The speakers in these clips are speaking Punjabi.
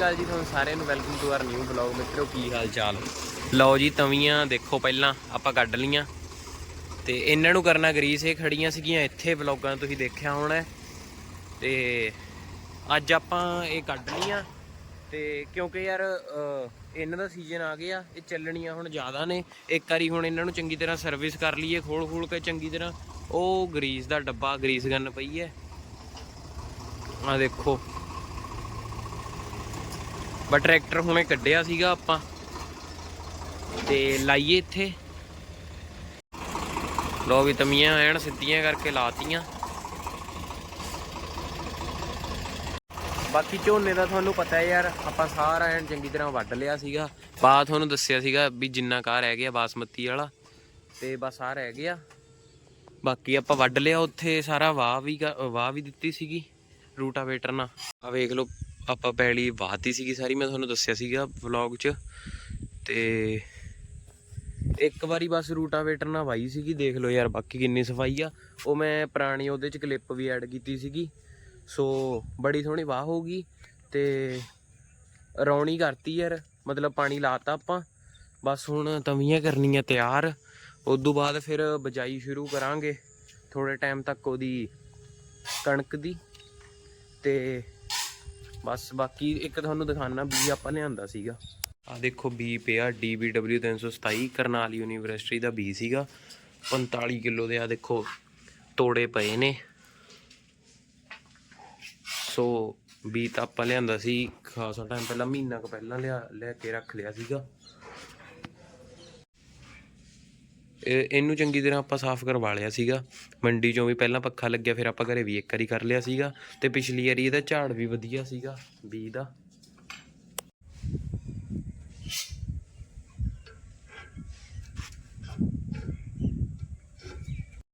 ਅਕਾਲ ਜੀ, ਤੁਹਾਨੂੰ ਸਾਰਿਆਂ ਨੂੰ welcome to our new blog ਮਿੱਤਰੋ, ਕੀ ਹਾਲ ਚਾਲ ਲਓ ਜੀ, ਤਵੀਆਂ ਦੇਖੋ ਪਹਿਲਾਂ, ਆਪਾਂ ਕੱਢ ਲੀਆਂ ਤੇ ਇਹਨਾਂ ਨੂੰ ਕਰਨਾ ਗਰੀਸ, ਇਹ ਖੜੀਆਂ ਸੀਗੀਆਂ, ਇੱਥੇ ਬਲੌਗਾਂ ਤੁਸੀਂ ਦੇਖਿਆ ਹੋਣਾ ਤੇ ਅੱਜ ਆਪਾਂ ਇਹ ਕੱਢ ਲੀਆਂ ਤੇ ਕਿਉਂਕਿ ਯਾਰ ਇਹਨਾਂ ਦਾ ਸੀਜ਼ਨ ਆ ਗਿਆ, ਇਹ ਚੱਲਣੀਆਂ ਹੁਣ ਜ਼ਿਆਦਾ ਨੇ। ਇੱਕ ਵਾਰੀ ਹੁਣ ਇਹਨਾਂ ਨੂੰ ਚੰਗੀ ਤਰ੍ਹਾਂ ਸਰਵਿਸ ਕਰ ਲਈਏ ਖੋਲ ਖੋਲ ਕੇ ਚੰਗੀ ਤਰ੍ਹਾਂ। ਉਹ ਗਰੀਸ ਦਾ ਡੱਬਾ, ਗਰੀਸ ਗਨ ਪਈ ਹੈ। ਆ ਦੇਖੋ। ਬਟ ਟਰੈਕਟਰ ਹੁਣੇ ਕੱਢਿਆ ਸੀਗਾ ਆਪਾਂ। ਤੇ ਲਾਈਏ ਇੱਥੇ। ਲੋ ਵੀ ਤਮੀਆਂ ਐਨ ਸਿੱਧੀਆਂ ਕਰਕੇ ਲਾਤੀਆਂ। ਬਾਕੀ ਝੋਨੇ ਦਾ ਤੁਹਾਨੂੰ ਪਤਾ ਹੈ ਯਾਰ, ਆਪਾਂ ਸਾਰਾ ਐਨ ਚੰਗੀ ਤਰ੍ਹਾਂ ਵੱਢ ਲਿਆ ਸੀਗਾ। ਬਾ ਤੁਹਾਨੂੰ ਦੱਸਿਆ ਸੀਗਾ ਵੀ ਜਿੰਨਾ ਕਾ ਰਹਿ ਗਿਆ ਬਾਸਮਤੀ ਵਾਲਾ। ਤੇ ਬਸ ਆ ਰਹਿ ਗਿਆ। ਬਾਕੀ ਆਪਾਂ ਵੱਢ ਲਿਆ ਉੱਥੇ ਸਾਰਾ ਵਾਹ ਵੀ ਵਾਹ ਵੀ ਦਿੱਤੀ ਸੀਗੀ। ਰੂਟਾਵੇਟਰ ਨਾਲ। ਆ ਵੇਖ ਲਓ ਆਪਾਂ ਪੈਲੀ ਵਾਹਤੀ ਸੀਗੀ ਸਾਰੀ, ਮੈਂ ਤੁਹਾਨੂੰ ਦੱਸਿਆ ਸੀਗਾ ਵਲੌਗ 'ਚ। ਤੇ ਇੱਕ ਵਾਰੀ ਬਸ ਰੂਟਾਵੇਟਰ ਨਾਲ ਵਾਈ ਸੀਗੀ, ਦੇਖ ਲਓ ਯਾਰ ਬਾਕੀ ਕਿੰਨੀ ਸਫ਼ਾਈ ਆ। ਉਹ ਮੈਂ ਪੁਰਾਣੀ ਉਹਦੇ 'ਚ ਕਲਿੱਪ ਵੀ ਐਡ ਕੀਤੀ ਸੀਗੀ। ਸੋ ਬੜੀ ਸੋਹਣੀ ਵਾਹ ਹੋਊਗੀ ਤੇ ਰੌਣੀ ਕਰਤੀ ਯਾਰ, ਮਤਲਬ ਪਾਣੀ ਲਾਤਾ ਆਪਾਂ। ਬਸ ਹੁਣ ਤਵੀਆਂ ਕਰਨੀਆਂ ਤਿਆਰ। ਉਸ ਤੋਂ ਬਾਅਦ ਫਿਰ ਬਜਾਈ ਸ਼ੁਰੂ ਕਰਾਂਗੇ ਥੋੜੇ ਟਾਈਮ ਤੱਕ ਉਹਦੀ ਕਣਕ ਦੀ। ਤੇ ਬਸ ਬਾਕੀ ਇੱਕ ਤੁਹਾਨੂੰ ਦਿਖਾਣਾ ਬੀ ਆਪਾਂ ਲਿਆਂਦਾ ਸੀਗਾ। ਆ ਦੇਖੋ ਬੀ ਪਿਆ DBW 327 ਕਰਨਾਲ ਯੂਨੀਵਰਸਿਟੀ ਦਾ ਬੀ ਸੀਗਾ। 45 ਕਿਲੋ ਦੇ ਆ ਦੇਖੋ, ਤੋੜੇ ਪਏ ਨੇ। ਸੋ ਬੀ ਤਾਂ ਆਪਾਂ ਲਿਆਂਦਾ ਸੀ, ਖਾਸਾ ਟਾਈਮ ਪਹਿਲਾਂ, ਮਹੀਨਾ ਕੁ ਪਹਿਲਾਂ ਲਿਆ, ਲੈ ਕੇ ਰੱਖ ਲਿਆ ਸੀਗਾ ਇਹ ਇਹਨੂੰ ਚੰਗੀ ਤਰ੍ਹਾਂ ਆਪਾਂ ਸਾਫ਼ ਕਰਵਾ ਲਿਆ ਸੀਗਾ। ਮੰਡੀ ਚੋਂ ਵੀ ਪਹਿਲਾਂ ਪੱਖਾ ਲੱਗਿਆ, ਫਿਰ ਆਪਾਂ ਘਰੇ ਵੀ ਇੱਕ ਵਾਰੀ ਕਰ ਲਿਆ ਸੀਗਾ ਤੇ ਪਿਛਲੀ ਵਾਰੀ ਇਹਦਾ ਝਾੜ ਵੀ ਵਧੀਆ ਸੀਗਾ, ਬੀ ਦਾ।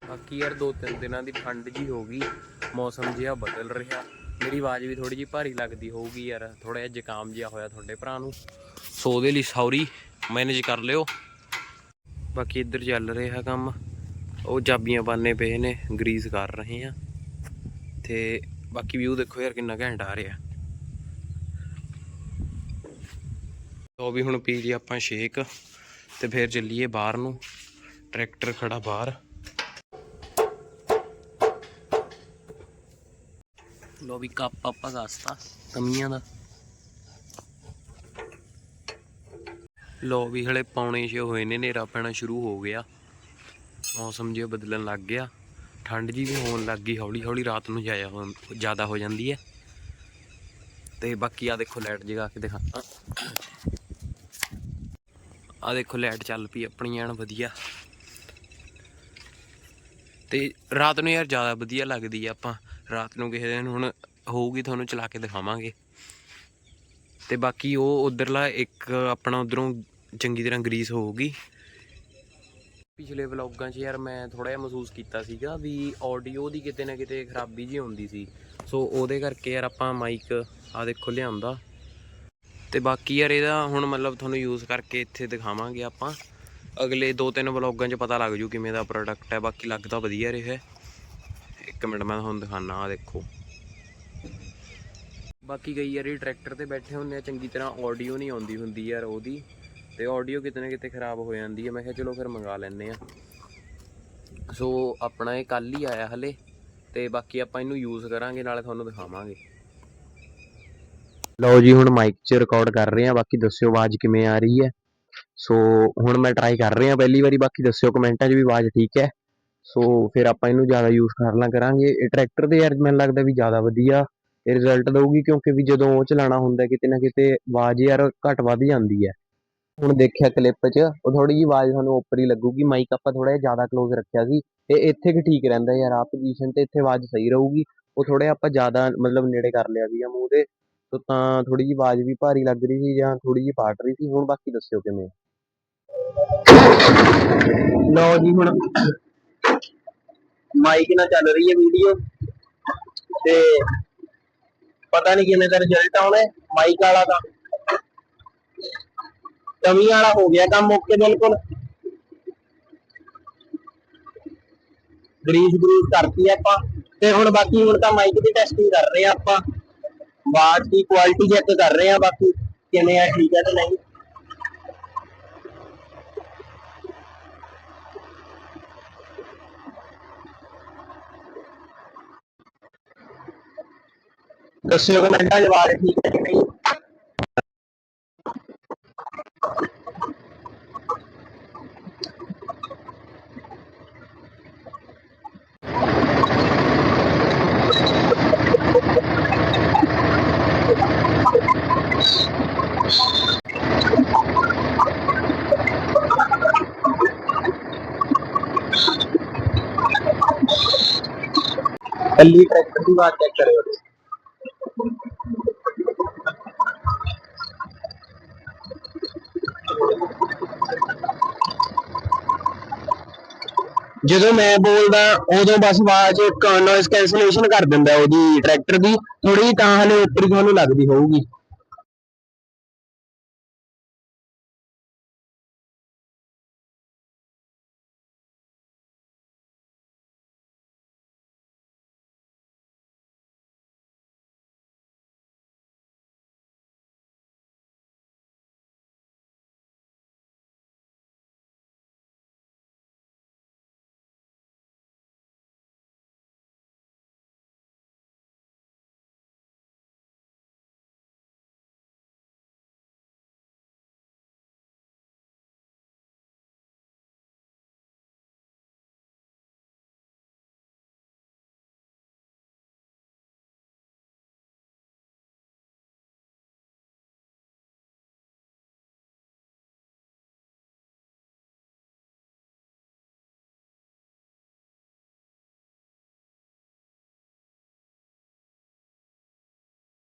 ਬਾਕੀ ਯਾਰ ਦੋ ਤਿੰਨ ਦਿਨਾਂ ਦੀ ਠੰਡ ਜੀ ਹੋ ਗਈ, ਮੌਸਮ ਜਿਹਾ ਬਦਲ ਰਿਹਾ। ਮੇਰੀ ਆਵਾਜ਼ ਵੀ ਥੋੜੀ ਜੀ ਭਾਰੀ ਲੱਗਦੀ ਹੋਊਗੀ ਯਾਰ ਥੋੜਾ ਜਿਹਾ ਜ਼ੁਕਾਮ ਜਿਹਾ ਹੋਇਆ ਤੁਹਾਡੇ ਭਰਾ ਨੂੰ। ਸੋ ਉਹਦੇ ਲਈ ਸੌਰੀ, ਮੈਨੇਜ ਕਰ ਲਿਓ। ਬਾਕੀ ਇੱਧਰ ਚੱਲ ਰਿਹਾ ਕੰਮ। ਉਹ ਚਾਬੀਆਂ ਬਾਨੇ ਪਏ ਨੇ ਗਰੀਸ ਕਰ ਰਹੇ ਆ। ਤੇ ਬਾਕੀ ਵਿਊ ਦੇਖੋ ਯਾਰ ਕਿੰਨਾ ਘੈਂਟ ਆ ਰਿਹਾ। ਲੋ ਵੀ ਹੁਣ ਪੀ ਲਈ ਆਪਾਂ ਸ਼ੇਕ ਤੇ ਫਿਰ ਚੱਲੀਏ ਬਾਹਰ ਨੂੰ। ਟਰੈਕਟਰ ਖੜਾ ਬਾਹਰ। ਲੋ ਵੀ ਕੱਪ ਆਪਾਂ ਗਾਸਤਾ ਤਮੀਆਂ ਦਾ। ਲੋ ਵੀ ਹਲੇ ਪੌਣੇ ਛੇ ਹੋਏ ਨੇ, ਹਨੇਰਾ ਪੈਣਾ ਸ਼ੁਰੂ ਹੋ ਗਿਆ। ਮੌਸਮ ਜਿਹਾ ਬਦਲਣ ਲੱਗ ਗਿਆ। ਠੰਡ ਜੀ ਵੀ ਹੋਣ ਲੱਗ ਗਈ, ਹੌਲੀ ਹੌਲੀ ਰਾਤ ਨੂੰ ਜਾਇਆ ਹੋ ਜ਼ਿਆਦਾ ਹੋ ਜਾਂਦੀ ਹੈ। ਤੇ ਬਾਕੀ ਆ ਦੇਖੋ ਲਾਈਟ ਜਗਾ ਕੇ ਦਿਖਾ ਆ ਦੇਖੋ ਲਾਈਟ ਚੱਲ ਪਈ ਆਪਣੀ, ਐਨ ਵਧੀਆ। ਤੇ ਰਾਤ ਨੂੰ ਯਾਰ ਜ਼ਿਆਦਾ ਵਧੀਆ ਲੱਗਦੀ ਆ ਆਪਾਂ। ਰਾਤ ਨੂੰ ਕਿਸੇ ਦਿਨ ਹੁਣ ਹੋਊਗੀ, ਤੁਹਾਨੂੰ ਚਲਾ ਕੇ ਦਿਖਾਵਾਂਗੇ। ਤੇ ਬਾਕੀ ਉਹ ਉਧਰਲਾ ਇੱਕ ਆਪਣਾ ਉਧਰੋਂ ਚੰਗੀ ਤਰ੍ਹਾਂ ਗਰੀਸ ਹੋਊਗੀ। ਪਿਛਲੇ ਵਲੌਗਾਂ 'ਚ ਯਾਰ ਮੈਂ ਥੋੜਾ ਜਿਹਾ ਮਹਿਸੂਸ ਕੀਤਾ ਸੀਗਾ ਵੀ ਆਡੀਓ ਦੀ ਕਿਤੇ ਨਾ ਕਿਤੇ ਖਰਾਬੀ ਜੀ ਹੁੰਦੀ ਸੀ। ਸੋ ਉਹਦੇ ਕਰਕੇ ਯਾਰ ਆਪਾਂ ਮਾਈਕ ਆ ਦੇਖੋ ਲਿਆਂਦਾ। ਤੇ ਬਾਕੀ ਯਾਰ ਇਹਦਾ ਹੁਣ ਮਤਲਬ ਤੁਹਾਨੂੰ ਯੂਜ਼ ਕਰਕੇ ਇੱਥੇ ਦਿਖਾਵਾਂਗੇ ਆਪਾਂ। ਅਗਲੇ ਦੋ ਤਿੰਨ ਵਲੌਗਾਂ 'ਚ ਪਤਾ ਲੱਗ ਜੂ ਕਿਵੇਂ ਦਾ ਪ੍ਰੋਡਕਟ ਹੈ। ਬਾਕੀ ਲੱਗਦਾ ਵਧੀਆ ਰਿਹਾ। ਇੱਕ ਮਿੰਟ ਮੈਂ ਤੁਹਾਨੂੰ ਦਿਖਾਣਾ ਆ ਦੇਖੋ। ਬਾਕੀ ਕਈ ਵਾਰੀ ਟਰੈਕਟਰ ਤੇ ਬੈਠੇ ਹੁੰਦੇ ਆ, ਚੰਗੀ ਤਰ੍ਹਾਂ ਆਡੀਓ ਨਹੀਂ ਆਉਂਦੀ ਹੁੰਦੀ ਯਾਰ ਉਹਦੀ। ਤੇ ਆਡੀਓ ਕਿਤੇ ਨਾ ਕਿਤੇ ਖਰਾਬ ਹੋ ਜਾਂਦੀ ਹੈ ਮੈਂ ਕਿਹਾ ਚਲੋ ਫਿਰ ਮੰਗਾ ਲੈਨੇ ਆ। ਸੋ ਆਪਣਾ ਇਹ ਕੱਲ ਹੀ ਆਇਆ ਹਲੇ, ਤੇ ਬਾਕੀ ਆਪਾਂ ਇਹਨੂੰ ਯੂਜ਼ ਕਰਾਂਗੇ, ਨਾਲੇ ਤੁਹਾਨੂੰ ਦਿਖਾਵਾਂਗੇ। ਲਓ ਜੀ, ਹੁਣ ਮਾਈਕ 'ਚ ਰਿਕਾਰਡ ਕਰ ਰਹੇ ਆ। ਬਾਕੀ ਦੱਸਿਓ ਆਵਾਜ਼ ਕਿਵੇਂ ਆ ਰਹੀ ਹੈ। ਸੋ ਹੁਣ ਮੈਂ ਟਰਾਈ ਕਰ ਰਿਹਾ ਪਹਿਲੀ ਵਾਰੀ। ਬਾਕੀ ਦੱਸਿਓ ਕਮੈਂਟਾਂ 'ਚ ਵੀ ਆਵਾਜ਼ ਠੀਕ ਹੈ। ਸੋ ਫਿਰ ਆਪਾਂ ਇਹਨੂੰ ਜ਼ਿਆਦਾ ਯੂਜ਼ ਕਰਨਾ ਕਰਾਂਗੇ। ਇਹ ਟਰੈਕਟਰ ਦੇ ਯਾਰ ਮੈਨੂੰ ਲੱਗਦਾ ਵੀ ਜ਼ਿਆਦਾ ਵਧੀਆ ਇਹ ਰਿਜ਼ਲਟ ਦਊਗੀ ਕਿਉਂਕਿ ਵੀ ਜਦੋਂ ਉਹ ਚਲਾਣਾ ਹੁੰਦਾ ਕਿਤੇ ਨਾ ਕਿਤੇ ਆਵਾਜ਼ ਯਾਰ ਘੱਟ ਵੱਧ ਜਾਂਦੀ ਹੈ। ਹੁਣ ਦੇਖਿਆ ਕਲਿੱਪ 'ਚ, ਉਹ ਥੋੜੀ ਜਿਹੀ ਆਵਾਜ਼ ਤੁਹਾਨੂੰ ਉੱਪਰ ਹੀ ਲੱਗੂਗੀ ਮਾਈਕ ਆਪਾਂ ਥੋੜਾ ਜਿਹਾ ਜ਼ਿਆਦਾ ਕਲੋਜ਼ ਰੱਖਿਆ ਸੀ, ਤੇ ਇੱਥੇ ਕਿ ਠੀਕ ਰਹਿੰਦਾ ਯਾਰ ਆ ਪੋਜੀਸ਼ਨ ਤੇ ਇੱਥੇ ਆਵਾਜ਼ ਸਹੀ ਰਹੂਗੀ, ਉਹ ਥੋੜਾ ਆਪਾਂ ਜ਼ਿਆਦਾ ਮਤਲਬ ਨੇੜੇ ਕਰ ਲਿਆ ਸੀਗਾ ਮੂੰਹ ਦੇ ਤੋ ਤਾਂ ਥੋੜੀ ਜਿਹੀ ਆਵਾਜ਼ ਵੀ ਭਾਰੀ ਲੱਗ ਰਹੀ ਸੀ ਜਾਂ ਥੋੜੀ ਜਿਹੀ ਪਾਟ ਰਹੀ ਸੀ, ਹੁਣ ਬਾਕੀ ਦੱਸਿਓ ਕਿਵੇਂ ਲਓ ਜੀ ਹੁਣ ਮਾਈਕ ਨਾਲ ਚੱਲ ਰਹੀ ਹੈ ਵੀਡੀਓ ਤੇ ਪਤਾ ਨਹੀਂ ਕਿਵੇਂ ਦਾ ਰਿਜ਼ਲਟ ਆਉਣਾ ਮਾਈਕ ਵਾਲਾ ਦਾ ਕਮੀ ਵਾਲਾ ਹੋ ਗਿਆ ਕੰਮ ਓਕੇ ਬਿਲਕੁਲ। ਗਰੀਸ ਗਰੀਸ ਕਰਤੀ ਆਪਾਂ। ਤੇ ਹੁਣ ਬਾਕੀ ਹੁਣ ਤਾਂ ਮਾਈਕ ਦੀ ਟੈਸਟਿੰਗ ਕਰ ਰਹੇ ਆ ਆਪਾਂ। ਬਾਟ ਦੀ ਕੁਆਲਿਟੀ ਚੈੱਕ ਕਰ ਰਹੇ ਆ ਬਾਕੀ, ਕਿਵੇਂ ਆ, ਠੀਕ ਹੈ ਤੇ ਨਹੀਂ। ਦੱਸਿਓ ਕਮੈਂਟਾਂ 'ਚ ਬਾਤ ਠੀਕ ਹੈ ਕਿ ਨਹੀਂ ਕੱਲੀ ਟਰੈਕਟਰ ਦੀ ਬਾਤ ਚੈੱਕ ਕਰਿਓ ਜਦੋਂ ਮੈਂ ਬੋਲਦਾ, ਉਦੋਂ ਬਸ ਆਵਾਜ਼ ਨੋਇਸ ਕੈਂਸਲੇਸ਼ਨ ਕਰ ਦਿੰਦਾ ਉਹਦੀ ਟਰੈਕਟਰ ਦੀ। ਥੋੜੀ ਤਾਂ ਹਲੇ ਉੱਪਰ ਤੁਹਾਨੂੰ ਲੱਗਦੀ ਹੋਊਗੀ।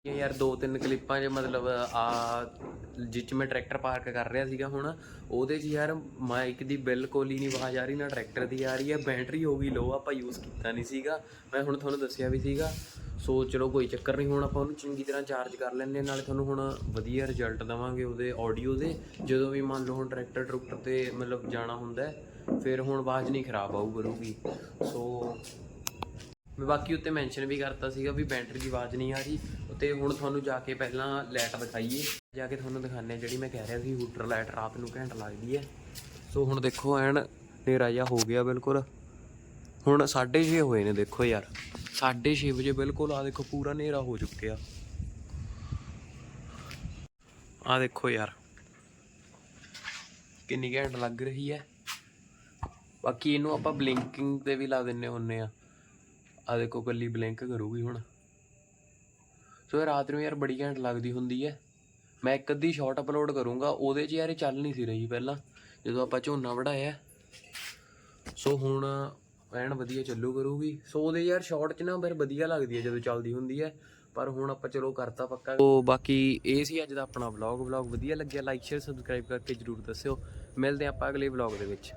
ਇਹ ਯਾਰ ਦੋ ਤਿੰਨ ਕਲਿੱਪਾਂ 'ਚ ਮਤਲਬ ਆ ਜਿੱਚ ਮੈਂ ਟਰੈਕਟਰ ਪਾਰਕ ਕਰ ਰਿਹਾ ਸੀਗਾ ਹੁਣ, ਉਹਦੇ 'ਚ ਯਾਰ ਮਾਈਕ ਦੀ ਬਿਲਕੁਲ ਹੀ ਨਹੀਂ ਆਵਾਜ਼ ਆ ਰਹੀ, ਨਾ ਟਰੈਕਟਰ ਦੀ ਆ ਰਹੀ ਹੈ ਬੈਟਰੀ ਹੋ ਗਈ ਲੋ ਆਪਾਂ ਯੂਜ਼ ਕੀਤਾ ਨਹੀਂ ਸੀਗਾ। ਮੈਂ ਹੁਣ ਤੁਹਾਨੂੰ ਦੱਸਿਆ ਵੀ ਸੀਗਾ, ਸੋ ਚਲੋ ਕੋਈ ਚੱਕਰ ਨਹੀਂ, ਹੁਣ ਆਪਾਂ ਉਹਨੂੰ ਚੰਗੀ ਤਰ੍ਹਾਂ ਚਾਰਜ ਕਰ ਲੈਂਦੇ ਹਾਂ, ਨਾਲੇ ਤੁਹਾਨੂੰ ਹੁਣ ਵਧੀਆ ਰਿਜ਼ਲਟ ਦਵਾਂਗੇ ਉਹਦੇ ਆਡੀਓ ਦੇ। ਜਦੋਂ ਵੀ ਮੰਨ ਲਓ ਹੁਣ ਟਰੈਕਟਰ ਟਰੁਕਟਰ ਤੇ ਮਤਲਬ ਜਾਣਾ ਹੁੰਦਾ ਫਿਰ ਹੁਣ ਆਵਾਜ਼ ਨਹੀਂ ਖਰਾਬ ਆਊ ਕਰੂਗੀ। ਸੋ ਮੈਂ ਬਾਕੀ ਉੱਤੇ ਮੈਂਸ਼ਨ ਵੀ ਕਰਤਾ ਸੀਗਾ ਵੀ ਬੈਟਰੀ ਦੀ ਆਵਾਜ਼ ਨਹੀਂ ਆ ਰਹੀ, ਉੱਤੇ ਹੁਣ ਤੁਹਾਨੂੰ ਜਾ ਕੇ ਪਹਿਲਾਂ ਲਾਈਟ ਦਿਖਾਈਏ ਜਾ ਕੇ ਤੁਹਾਨੂੰ ਦਿਖਾਣੇ ਜਿਹੜੀ ਮੈਂ ਕਹਿ ਰਿਹਾ ਸੀ ਹੂਟਰ ਲਾਈਟ ਰਾਤ ਨੂੰ ਘੈਂਟ ਲੱਗਦੀ ਹੈ। ਸੋ ਹੁਣ ਦੇਖੋ ਐਨ ਹਨੇਰਾ ਜਿਹਾ ਹੋ ਗਿਆ ਬਿਲਕੁਲ। ਹੁਣ 6:30 ਹੋਏ ਨੇ ਦੇਖੋ ਯਾਰ 6:30 ਵਜੇ ਬਿਲਕੁਲ ਆ ਦੇਖੋ ਪੂਰਾ ਹਨੇਰਾ ਹੋ ਚੁੱਕਿਆ। ਆ ਦੇਖੋ ਯਾਰ, ਕਿੰਨੀ ਘੈਂਟ ਲੱਗ ਰਹੀ ਹੈ। ਬਾਕੀ ਇਹਨੂੰ ਆਪਾਂ ਬਲਿੰਕਿੰਗ ਤੇ ਵੀ ਲਾ ਦਿੰਨੇ ਹੁੰਨੇ ਆ ਆ ਦੇਖੋ ਕੱਲੀ ਬਲਿੰਕ ਕਰੂਗੀ ਹੁਣ। ਸੋ ਇਹ ਰਾਤ ਨੂੰ ਯਾਰ ਬੜੀ ਘੈਂਟ ਲੱਗਦੀ ਹੁੰਦੀ ਹੈ। ਮੈਂ ਇੱਕ ਅੱਧੀ ਸ਼ਾਰਟ ਅਪਲੋਡ ਕਰੂੰਗਾ, ਉਹਦੇ 'ਚ ਯਾਰ ਇਹ ਚੱਲ ਨਹੀਂ ਸੀ ਰਹੀ ਪਹਿਲਾਂ, ਜਦੋਂ ਆਪਾਂ ਝੋਨਾ ਵਢਾਇਆ। ਸੋ ਹੁਣ ਐਨ ਵਧੀਆ ਚੱਲੂ ਕਰੂਗੀ। ਸੋ ਉਹਦੇ ਯਾਰ ਸ਼ਾਰਟ 'ਚ ਨਾ ਫਿਰ ਵਧੀਆ ਲੱਗਦੀ ਹੈ ਜਦੋਂ ਚੱਲਦੀ ਹੁੰਦੀ ਹੈ, ਪਰ ਹੁਣ ਆਪਾਂ ਚਲੋ ਕਰਤਾ ਪੱਕਾ। ਸੋ ਬਾਕੀ ਇਹ ਸੀ ਅੱਜ ਦਾ ਆਪਣਾ ਵਲੌਗ ਵਲੌਗ ਵਧੀਆ ਲੱਗਿਆ ਲਾਈਕ ਸ਼ੇਅਰ ਸਬਸਕ੍ਰਾਈਬ ਕਰਕੇ ਜਰੂਰ ਦੱਸਿਓ। ਮਿਲਦੇ ਹਾਂ ਆਪਾਂ ਅਗਲੇ ਵਲੌਗ ਦੇ ਵਿੱਚ।